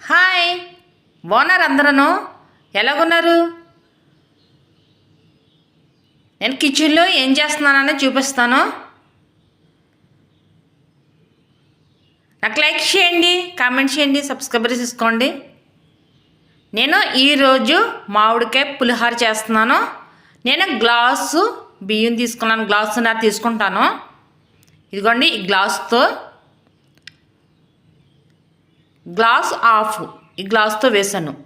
Hi బాగున్నారు అందరూ ఎలాగున్నారు? నేను కిచెన్లో ఏం చేస్తున్నానని చూపిస్తాను. నాకు లైక్ చేయండి కామెంట్ చేయండి సబ్స్క్రైబర్ చేసుకోండి. నేను ఈరోజు మామిడికాయ పులిహోర చేస్తున్నాను. నేను గ్లాసు బియ్యం తీసుకున్నాను గ్లాసు నా తీసుకుంటాను. ఇదిగోండి ఈ గ్లాసుతో గ్లాస్ ఆఫ్. ఈ గ్లాస్తో వేసాను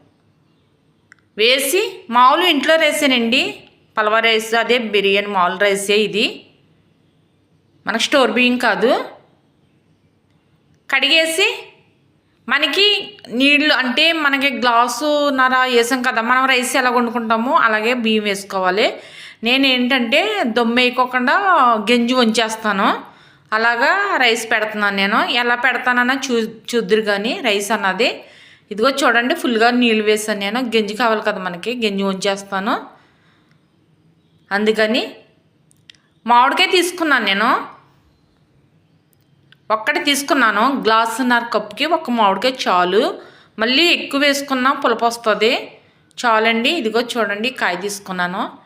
వేసి మామూలు ఇంట్లో వేసానండి పలవ రైస్ అదే బిర్యానీ మామూలు రైసే ఇది. మనకు స్టోర్ బియ్యం కాదు. కడిగేసి మనకి నీళ్ళు అంటే మనకి గ్లాసు నర వేసాం కదా మనం రైస్ ఎలా వండుకుంటామో అలాగే బియ్యం వేసుకోవాలి. నేను ఏంటంటే దొమ్మ వేయకోకుండా గెంజి వంచేస్తాను. అలాగా రైస్ పెడుతున్నాను నేను. ఎలా పెడతానన్నా చూ చూద్దరు కానీ రైస్ అన్నది. ఇదిగో చూడండి ఫుల్గా నీళ్ళు వేసాను నేను. గెంజి కావాలి కదా మనకి గెంజి ఉంచేస్తాను. అందుకని మామిడికాయ తీసుకున్నాను నేను. ఒక్కటి తీసుకున్నాను. గ్లాసున్నర కప్పుకి ఒక మామిడికాయ చాలు. మళ్ళీ ఎక్కువ వేసుకున్నా పులప వస్తుంది చాలండి. ఇదిగో చూడండి కాయ తీసుకున్నాను.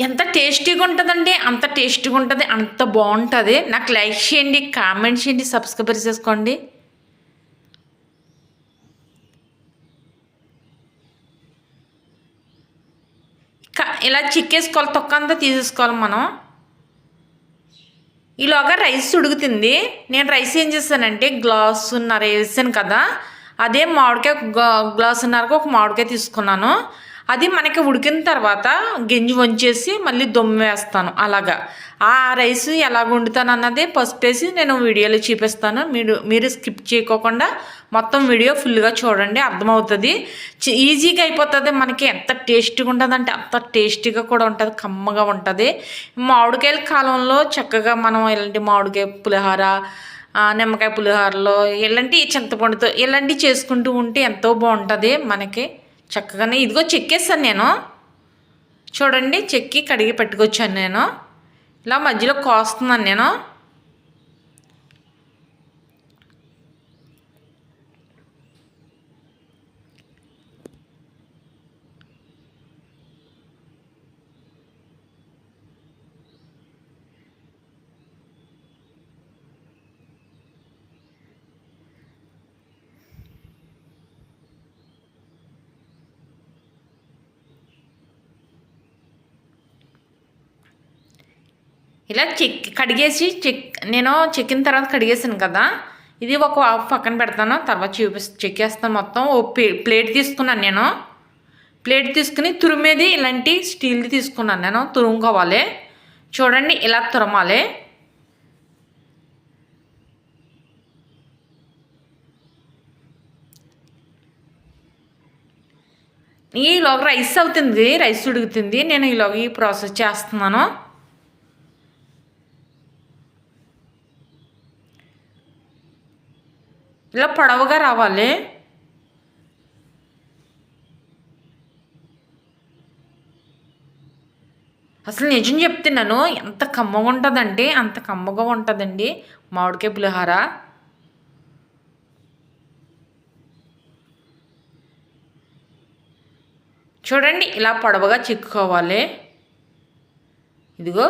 ఎంత టేస్టీగా ఉంటుందండి అంత టేస్టీగా ఉంటుంది అంత బాగుంటుంది. నాకు లైక్ చేయండి కామెంట్ చేయండి సబ్స్క్రైబర్ చేసుకోండి క- ఇలా చిక్కేసుకోవాలి తొక్క అంతా తీసేసుకోవాలి మనం. ఈలోగా రైస్ ఉడుకుతుంది. నేను రైస్ ఏం చేస్తానంటే గ్లాసున్నర వేసాను కదా అదే మామిడికాయ గ్లాసున్నరకు ఒక మామిడికాయ తీసుకున్నాను. అది మనకి ఉడికిన తర్వాత గింజి వంచేసి మళ్ళీ దొమ్మ వేస్తాను. అలాగా. ఆ రైస్ ఎలా వండుతాను అన్నది పసుపు వేసి నేను వీడియోలో చూపిస్తాను. మీరు మీరు స్కిప్ చేయకోకుండా మొత్తం వీడియో ఫుల్గా చూడండి అర్థమవుతుంది. ఈజీగా అయిపోతుంది. మనకి ఎంత టేస్టీగా ఉంటుంది అంటే అంత టేస్టీగా కూడా ఉంటుంది కమ్మగా ఉంటుంది. మామిడికాయల కాలంలో చక్కగా మనం ఇలాంటి మామిడికాయ పులిహోర నిమ్మకాయ పులిహోరలో ఇలాంటి చింతపండుతో ఇలాంటివి చేసుకుంటూ ఉంటే ఎంతో బాగుంటుంది మనకి. చక్కగానే ఇదిగో చెక్కేస్తాను నేను. చూడండి చెక్కి కడిగి పెట్టుకొచ్చాను నేను. ఇలా మధ్యలో కోస్తున్నాను నేను. ఇలా చెక్ కడిగేసి చెక్ నేను చెక్కిన తర్వాత కడిగేసాను కదా. ఇది ఒక హాఫ్ పక్కన పెడతాను తర్వాత చూపి చెక్కేస్తాను మొత్తం. ఓ ప్లే- ప్లేట్ తీసుకున్నాను నేను. ప్లేట్ తీసుకుని తురిమేది ఇలాంటి స్టీల్ది తీసుకున్నాను నేను తురుముకోవాలి. చూడండి ఇలా తురమాలి. ఈలోగా రైస్ అవుతుంది రైస్ ఉడుకుతుంది. నేను ఈలోగా ఈ ప్రాసెస్ చేస్తున్నాను. ఇలా పొడవుగా రావాలి. అసలు నిజం చెప్తున్నాను ఎంత కమ్మగా ఉంటుందంటే అంత కమ్మగా ఉంటుందండి మామిడికాయ పులిహోర. చూడండి ఇలా పొడవగా చిక్కుకోవాలి. ఇదిగో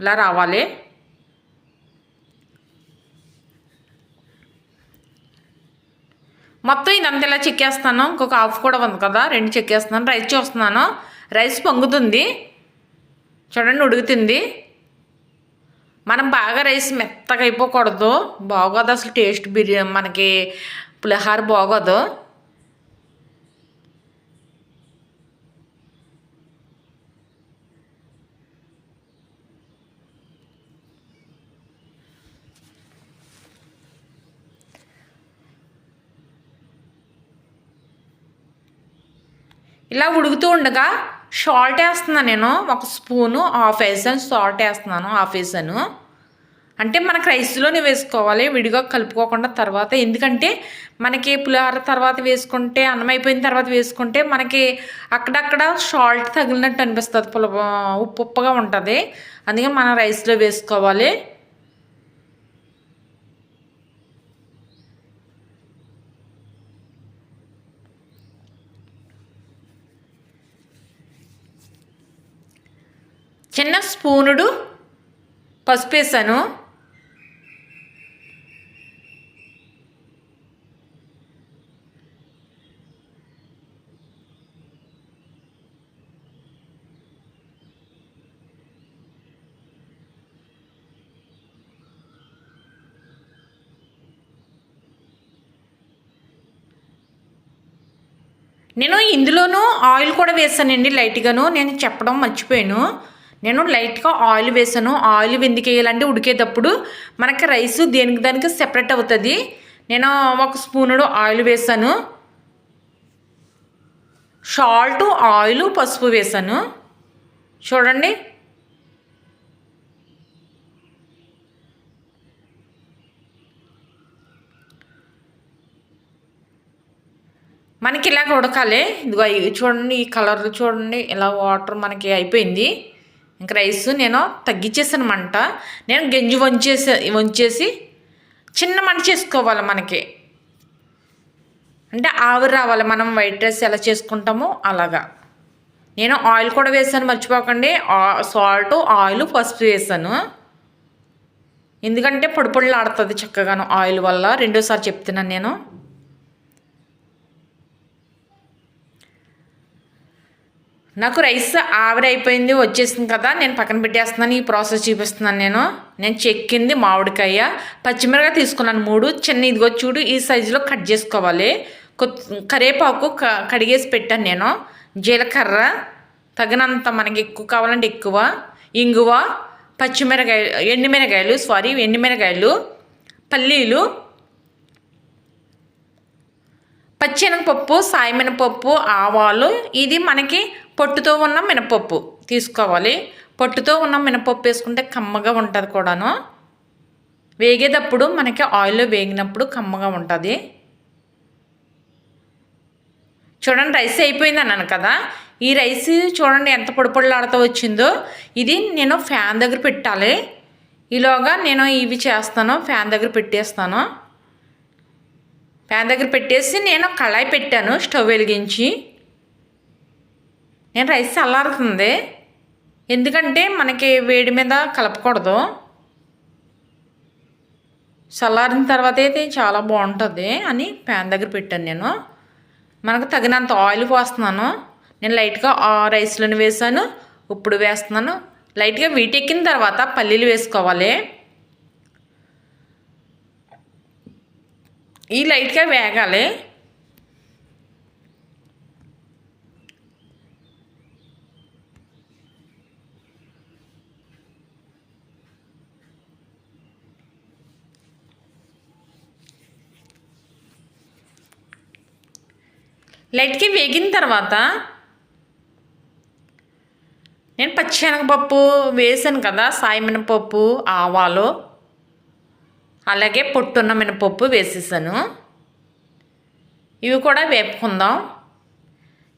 ఇలా రావాలి. మొత్తం ఇదంతా ఇలా చెక్కేస్తాను ఇంకొక హాఫ్ కూడా ఉంది కదా రెండు చెక్కేస్తున్నాను. రైస్ చూస్తున్నాను. రైస్ పొంగుతుంది. చూడండి ఉడుకుతుంది. మనం బాగా రైస్ మెత్తగా అయిపోకూడదు. బాగోదు అసలు టేస్ట్ బిర్యానీ మనకి పులిహార బాగోదు. ఇలా ఉడుకుతూ ఉండగా షాల్ట్ వేస్తున్నాను నేను ఒక స్పూను హాఫ్ వేసాను సాల్ట్ వేస్తున్నాను హాఫ్ వేసాను. అంటే మనకు రైస్లోనే వేసుకోవాలి విడిగా కలుపుకోకుండా తర్వాత. ఎందుకంటే మనకి పులిహార తర్వాత వేసుకుంటే అన్నం అయిపోయిన తర్వాత వేసుకుంటే మనకి అక్కడక్కడ షాల్ట్ తగిలినట్టు అనిపిస్తుంది పుల ఉప్పు ఉప్పుగా ఉంటుంది. అందుకే మనం రైస్లో వేసుకోవాలి. చిన్న స్పూనుడు పసుపు వేసాను నేను ఇందులోనూ ఆయిల్ కూడా వేసానండి లైట్గాను. నేను చెప్పడం మర్చిపోయాను. నేను లైట్గా ఆయిల్ వేసాను. ఆయిల్ ఎందుకు ఉడికేటప్పుడు మనకి రైస్ దేనికి దానికి సెపరేట్ అవుతుంది. నేను ఒక స్పూనుడు ఆయిల్ వేసాను. సాల్ట్ ఆయిల్ పసుపు వేసాను. చూడండి. మనకి ఇలాగ ఉడకాలి. ఇదిగో చూడండి ఈ కలర్ చూడండి ఇలా వాటర్ మనకి అయిపోయింది. ఇంక రైస్ నేను తగ్గించేసాను మంట నేను గంజి వంచేసి వంచేసి చిన్న మంట చేసుకోవాలి మనకి. అంటే ఆవిరి రావాలి మనం వైట్ రైస్ ఎలా చేసుకుంటామో అలాగా. నేను ఆయిల్ కూడా వేసాను మర్చిపోకండి. సాల్ట్ ఆయిల్ పసుపు వేసాను. ఎందుకంటే పొడి పొడిలు ఆడుతుంది చక్కగాను ఆయిల్ వల్ల. రెండోసారి చెప్తున్నాను నేను. నాకు రైస్ ఆవిరైపోయింది వచ్చేసింది కదా నేను పక్కన పెట్టేస్తున్నాను ఈ ప్రాసెస్ చూపిస్తున్నాను నేను. నేను చెక్కింది మామిడికాయ పచ్చిమిరకాయ తీసుకున్నాను మూడు చిన్న ఇదిగో చూడు ఈ సైజులో కట్ చేసుకోవాలి. కరేపాకు కడిగేసి పెట్టాను నేను. జీలకర్ర తగినంత మనకి ఎక్కువ కావాలంటే ఎక్కువ. ఇంగువ పచ్చిమిరకాయ ఎండుమిరకాయలు సారీ ఎండుమిరకాయలు పల్లీలు పచ్చెనగపప్పు సాయమినపప్పు ఆవాలు ఇది మనకి పొట్టుతో ఉన్న మినపప్పు తీసుకోవాలి. పొట్టుతో ఉన్న మినపప్పు వేసుకుంటే కమ్మగా ఉంటుంది కూడాను. వేగేటప్పుడు మనకి ఆయిల్లో వేగినప్పుడు కమ్మగా ఉంటుంది. చూడండి రైస్ అయిపోయింది అన్నాను కదా. ఈ రైస్ చూడండి ఎంత పొడిపొడిలాడుతూ వచ్చిందో. ఇది నేను ఫ్యాన్ దగ్గర పెట్టాలి. ఈలోగా నేను ఇవి చేస్తాను ఫ్యాన్ దగ్గర పెట్టేస్తాను. ఫ్యాన్ దగ్గర పెట్టేసి నేను కళాయి పెట్టాను స్టవ్ వెలిగించి. నేను రైస్ చల్లారుతుంది. ఎందుకంటే మనకి వేడి మీద కలపకూడదు. చల్లారిన తర్వాత అయితే చాలా బాగుంటుంది అని ప్యాన్ దగ్గర పెట్టాను నేను. మనకు తగినంత ఆయిల్ పోస్తున్నాను. నేను లైట్గా రైస్లను వేసాను ఇప్పుడు వేస్తున్నాను. లైట్గా వీటెక్కిన తర్వాత పల్లీలు వేసుకోవాలి. ఈ లైట్గా వేగాలి. లైట్కి వేగిన తర్వాత నేను పచ్చిశనగపప్పు వేసాను కదా సాయి మినపప్పు ఆవాలు అలాగే పొట్టున్న మినపప్పు వేసేసాను. ఇవి కూడా వేపుకుందాం.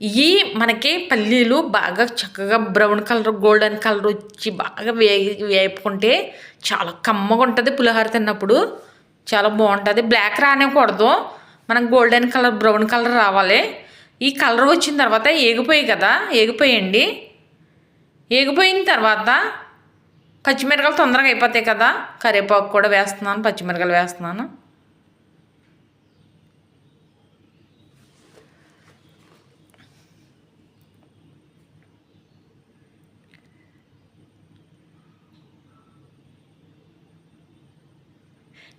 ఇవి మనకి పల్లీలు బాగా చక్కగా బ్రౌన్ కలర్ గోల్డెన్ కలర్ వచ్చి బాగా వే వేపుకుంటే చాలా కమ్మగా ఉంటుంది. పులిహోర తిన్నప్పుడు చాలా బాగుంటుంది. బ్లాక్ రానివ్వకూడదు. మనకు గోల్డెన్ కలర్ బ్రౌన్ కలర్ రావాలి. ఈ కలర్ వచ్చిన తర్వాత ఏగిపోయి కదా ఏగిపోయండి. ఏగిపోయిన తర్వాత పచ్చిమిరకాయలు తొందరగా అయిపోతాయి కదా. కరివేపాకు కూడా వేస్తున్నాను పచ్చిమిరకాయలు వేస్తున్నాను.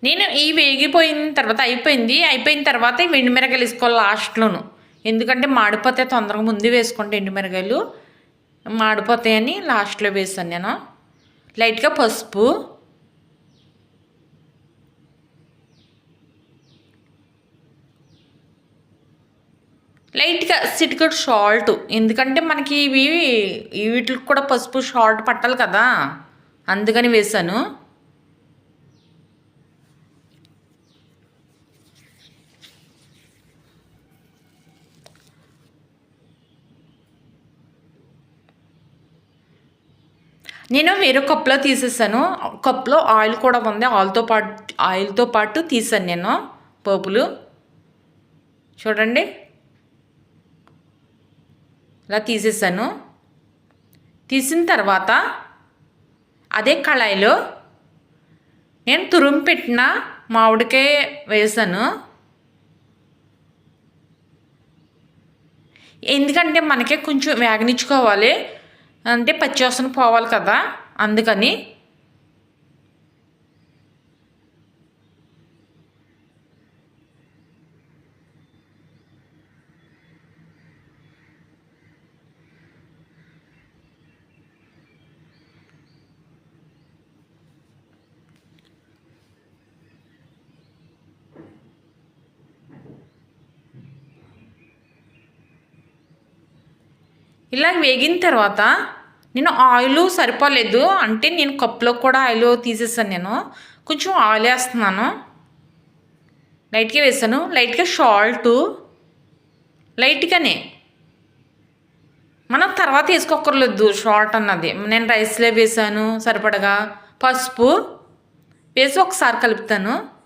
నేను ఈ వేగిపోయిన తర్వాత అయిపోయింది. అయిపోయిన తర్వాత మిరకాయలు వేసుకోవాలి లాస్ట్లోను. ఎందుకంటే మాడిపోతే తొందరగా ముందు వేసుకుంటే ఎండుమిరకాయలు మాడిపోతాయని లాస్ట్లో వేసాను నేను. లైట్గా పసుపు. లైట్గా సిటికట్ షాల్ట్. ఎందుకంటే మనకి ఇవి వీటికి కూడా పసుపు షాల్ట్ పట్టాలి కదా. అందుకని వేసాను. నేను వేరే కప్లో తీసేసాను. కప్లో ఆయిల్ కూడా ఉంది. ఆయిల్తో పాటు ఆయిల్తో పాటు తీసాను నేను పోపులు చూడండి. ఇలా తీసేసాను. తీసిన తర్వాత అదే కళాయిలో నేను తురుము పెట్టిన మామిడికాయ వేసాను. ఎందుకంటే మనకే కొంచెం వేగనిచ్చుకోవాలి. అంటే పచ్చివాసన పోవాలి కదా అందుకని ఇలా వేగిన తర్వాత నేను ఆయిల్ సరిపోలేదు. అంటే నేను కప్పులో కూడా ఆయిల్ తీసేసాను నేను. కొంచెం ఆయిల్ వేస్తున్నాను. లైట్గా వేసాను. లైట్గా షాల్ట్ లైట్గానే మనం తర్వాత వేసుకోకర్లేదు షాల్ట్ అన్నది. నేను రైస్లో వేసాను సరిపడగా. పసుపు వేసి ఒకసారి కలుపుతాను.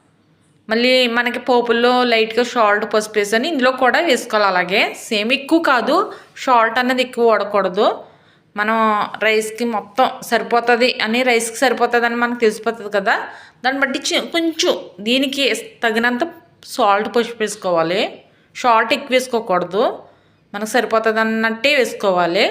మళ్ళీ మనకి పోపుల్లో లైట్గా షాల్ట్ పసుపు వేసుకొని ఇందులో కూడా వేసుకోవాలి. అలాగే సేమ్ ఎక్కువ కాదు షాల్ట్ అన్నది ఎక్కువ వాడకూడదు. మనం రైస్కి మొత్తం సరిపోతుంది అని రైస్కి సరిపోతుంది అని మనకు తెలిసిపోతుంది కదా. దాన్ని బట్టి కొంచెం దీనికి తగినంత సాల్ట్ పసుపు వేసుకోవాలి. షాల్ట్ ఎక్కువ వేసుకోకూడదు. మనకు సరిపోతుంది అన్నట్టే వేసుకోవాలి.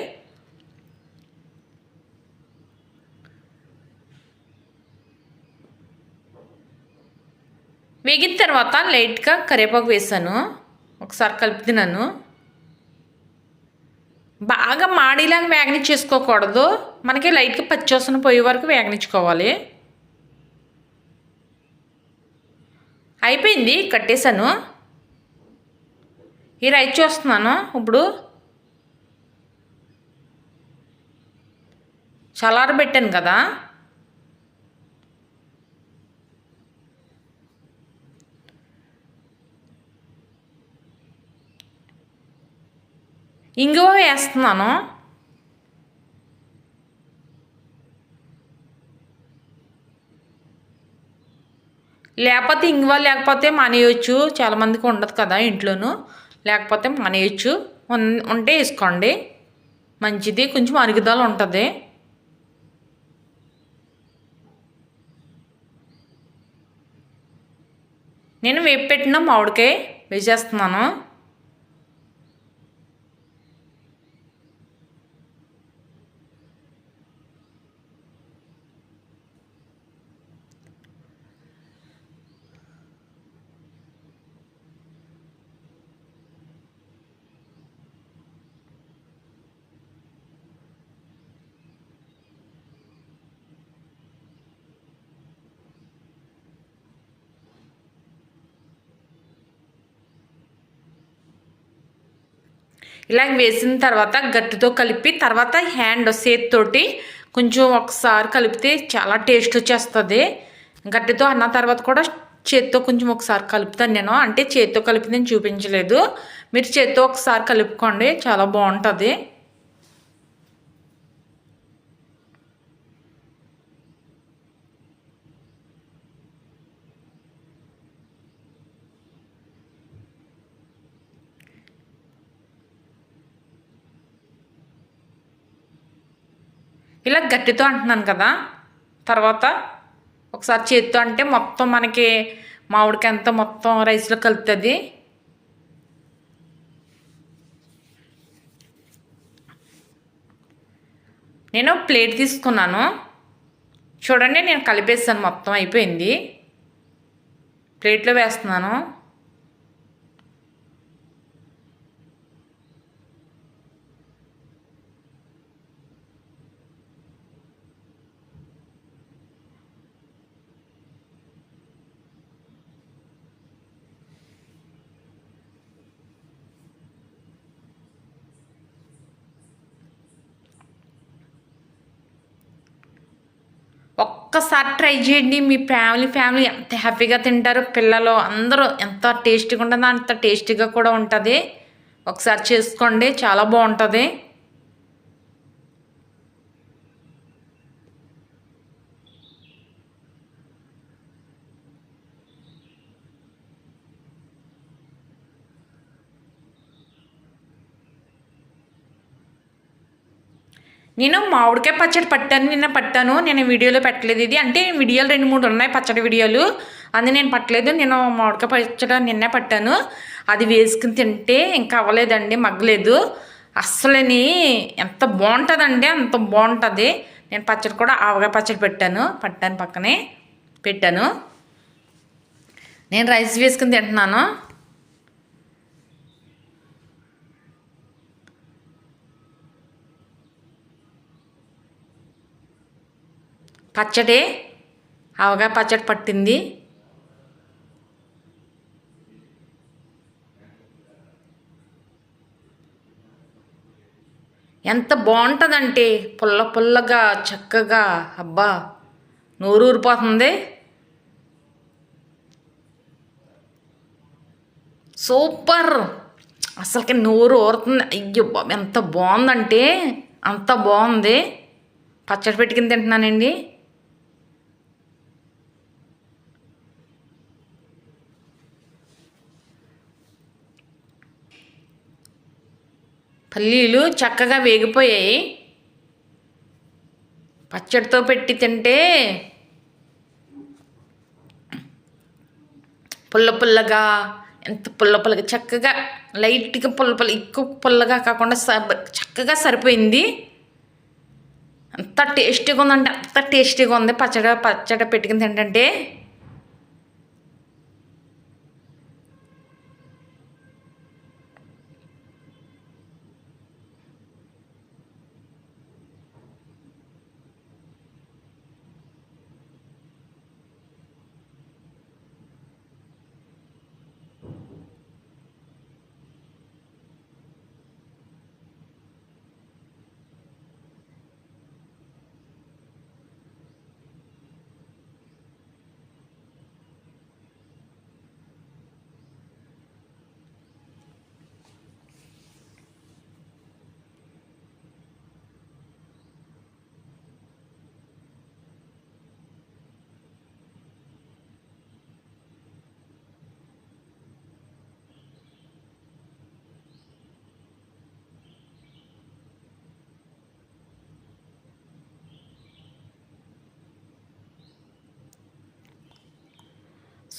వేగిన తర్వాత లైట్గా కరివేపాకు వేసాను. ఒకసారి కలుపుతున్నాను బాగా మాడిలాగా వేగనిచ్చేసుకోకూడదు మనకి లైట్గా పచ్చివసన పోయే వరకు వేగనిచ్చుకోవాలి అయిపోయింది కట్టేశాను. ఈ రైస్ చూస్తున్నాను. ఇప్పుడు చల్లారబెట్టాను కదా. ఇంగువ వేస్తున్నాను. లేకపోతే ఇంగువ లేకపోతే మానేయచ్చు. చాలామందికి ఉండదు కదా ఇంట్లోనూ. లేకపోతే మానేయచ్చు. ఉంటే వేసుకోండి. మంచిది. కొంచెం అరుగుదల ఉంటుంది. నేను వేపు పెట్టిన మామిడికాయ వేసేస్తున్నాను. ఇలా వేసిన తర్వాత గట్టితో కలిపి తర్వాత హ్యాండ్ చేతితోటి కొంచెం ఒకసారి కలిపితే చాలా టేస్ట్ వచ్చేస్తుంది. గట్టితో అన్న తర్వాత కూడా చేత్తో కొంచెం ఒకసారి కలుపుతాను నేను. అంటే చేత్తో కలిపి నేను చూపించలేదు. మీరు చేత్తో ఒకసారి కలుపుకోండి చాలా బాగుంటుంది. ఇలా గట్టితో అంటున్నాను కదా తర్వాత ఒకసారి చేతితో అంటే మొత్తం మనకి మామిడికాయ అంతా మొత్తం రైస్లో కలుపుతుంది. నేను ప్లేట్ తీసుకున్నాను. చూడండి నేను కలిపేసాను మొత్తం అయిపోయింది. ప్లేట్లో వేస్తున్నాను. ఒక్కసారి ట్రై చేయండి. మీ ఫ్యామిలీ ఫ్యామిలీ ఎంత హ్యాపీగా తింటారు పిల్లలు అందరూ ఎంత టేస్టీగా ఉంటుందో అంత టేస్టీగా కూడా ఉంటుంది. ఒకసారి చేసుకోండి చాలా బాగుంటుంది. నేను మామిడికాయ పచ్చడి పట్టాను నిన్న పట్టాను నేను వీడియోలో పెట్టలేదు ఇది. అంటే వీడియోలు రెండు మూడు ఉన్నాయి పచ్చడి వీడియోలు. అది నేను పట్టలేదు నేను మామిడికాయ పచ్చడి నిన్నే పట్టాను. అది వేసుకుని తింటే ఇంకా అవ్వలేదండి మగ్గలేదు. అస్సలని ఎంత బాగుంటుందండి అంత బాగుంటుంది. నేను పచ్చడి కూడా ఆవకాయ పచ్చడి పెట్టాను పట్టాను పక్కనే పెట్టాను. నేను రైస్ వేసుకుని తింటున్నాను. పచ్చడి? అవగా పచ్చడి పట్టింది. ఎంత బాగుంటుందంటే పుల్ల పుల్లగా చక్కగా. అబ్బా నోరు ఊరిపోతుంది. సూపర్! అసలుకి నోరు ఊరుతుంది. అయ్యో ఎంత బాగుందంటే అంత బాగుంది. పచ్చడి పెట్టుకుని తింటున్నానండి. పల్లీలు చక్కగా వేగిపోయాయి. పచ్చడితో పెట్టి తింటే పుల్ల పుల్లగా ఎంత పుల్ల పుల్లగా చక్కగా లైట్గా పుల్ల పుల్ల ఎక్కువ పుల్లగా కాకుండా చక్కగా సరిపోయింది. అంత టేస్టీగా ఉందంటే అంత టేస్టీగా ఉంది పచ్చడి పచ్చడి పెట్టుకుని తింటంటే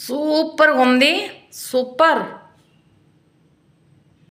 సూపర్గా ఉంది. సూపర్.